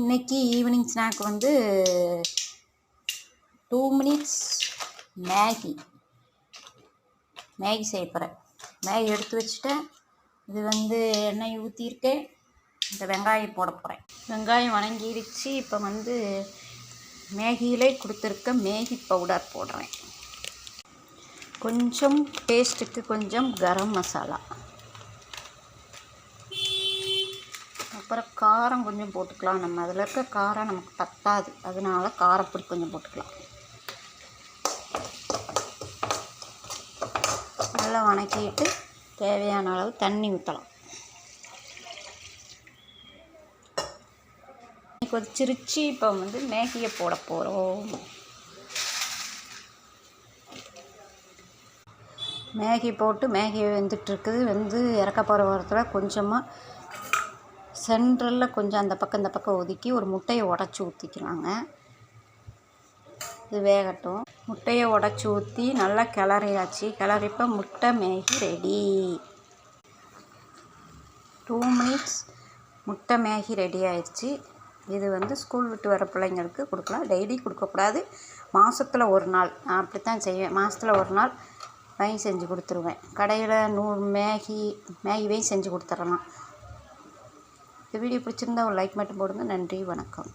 இன்றைக்கி evening snack வந்து two minutes Maggi. Maggi செய்ய போகிறேன் மேகி எடுத்து வச்சுட்டேன். இது வந்து எண்ணெய் ஊற்றியிருக்கேன் இந்த வெங்காயம் போட போகிறேன் வெங்காயம் வணங்கிடுச்சு இப்போ வந்து மேகியிலே கொடுத்துருக்க மேகி பவுடர் போடுறேன். கொஞ்சம் டேஸ்ட்டுக்கு கொஞ்சம் கரம் மசாலா. அப்புறம் காரம் கொஞ்சம் போட்டுக்கலாம். நம்ம அதில் இருக்க காரம் நமக்கு பத்தாது. அதனால காரப்பொடி கொஞ்சம் போட்டுக்கலாம். நல்லா வணக்கிட்டு தேவையான அளவு தண்ணி ஊற்றலாம் கொதிச்சிருச்சு இப்போ வந்து மேகியை போட போகிறோம் மேகி போட்டு மேகி வெந்துட்டுருக்குது வெந்து இறக்க போகிற வாரத்தில் கொஞ்சமாக சென்ட்ரலில் கொஞ்சம் அந்த பக்கம் இந்த பக்கம் ஒதுக்கி ஒரு முட்டையை உடச்சி ஊற்றிக்கலாங்க இது வேகட்டும். முட்டையை உடச்சி ஊற்றி நல்லா கிளறியாச்சு. கிளறிப்போ முட்டை மேகி ரெடி. டூ மினிட்ஸ் முட்டை மேகி ரெடி ஆயிடுச்சு. இது வந்து ஸ்கூல் விட்டு வர பிள்ளைங்களுக்கு கொடுக்கலாம். டெய்லி கொடுக்கக்கூடாது. மாதத்துல ஒரு நாள். நான் அப்படி தான் செய்வேன். மாதத்துல ஒரு நாள் வாங்கி செஞ்சு கொடுத்துருவேன். கடையில் நூறு மேகி மேகிவையும் செஞ்சு கொடுத்துடலாம். இந்த வீடியோ பிடிச்சிருந்தா ஒரு லைக் மட்டும் போடுங்க. நன்றி வணக்கம்.